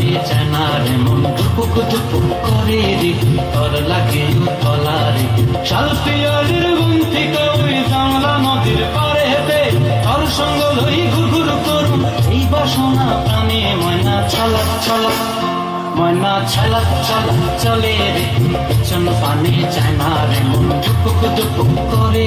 পানি চায় না রে মন দুপুক দুপুক করে রে তোর লাগে তলা রে। শাল পিয়ারের গুন্তি কই জানলা নদীর পারে হেতে তোর সঙ্গ লই ঘুরঘুর করুন। এই বাসনা প্রাণে ময়না ছলক ছলক ময়না ছলক ছলক চলে রে। পিছন পানি চায় না রে মন দুপুক দুপুক করে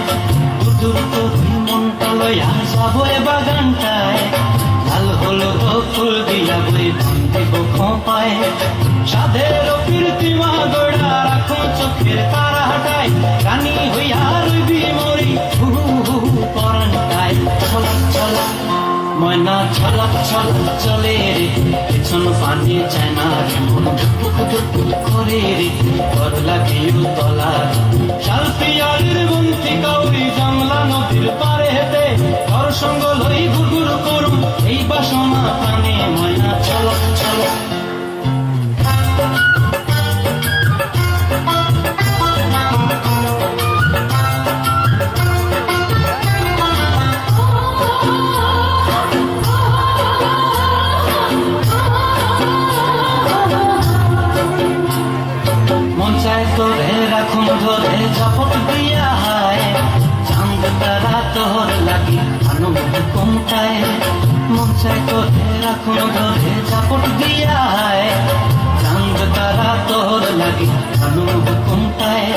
লয়া বাগানটায়। লাল হলুদ ফুল দিয়া বই দিব খোপায় সাধের কীর্তিমা গোড়া রাখো চোখের তারা হাটায় রানী হইয়া রইবি মরি, হু ছলক ছলক, ময়না ছলক ছলক, চলে রে। পেছন পানি চায় না রে মন, ধুপুক ধুপুক করে রে। কর লাগে তলা শাল পিয়ারের বন্তি কাউরি জামলা নদীর পারে হেতে সঙ্গ লই ঘুরঘুর করুন এই বাসনা প্রাণে ময়না ছলক মন চায় তোরে রাখুন ধরে ঝপট দিয়া হায়। চাঁদ তারা তোর লাগি আনন্দ কমতায় মন চায় তোরে রাখুন ধরে ঝপট দিয়া হায় চাঁদ তারা তোর লাগি আনন্দ কমতায়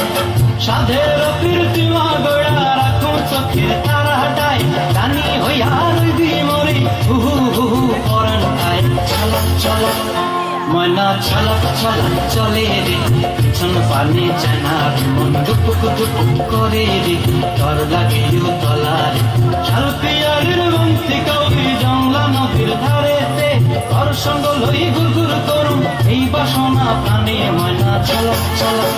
সাধের কীর্তিমা গোড়া রাখুন চোখের তারা হাটায় রানী হইয়া রইবি মরি হু হু হু পরান খায় চলক চলক ময়না ছলক ছলক চলে রে। পিছন পানি জানার মন দুপুক দুপুক করে রে। তর লাগে তলা রে শাল পিয়ারের বংশী কবি জংলা নদীর ধারেতে তর সঙ্গ লই গুরগুর করুম। এই বাসনা প্রাণে মনা ছলক ছলক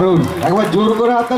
দারুণ। একবার জোর করে হাত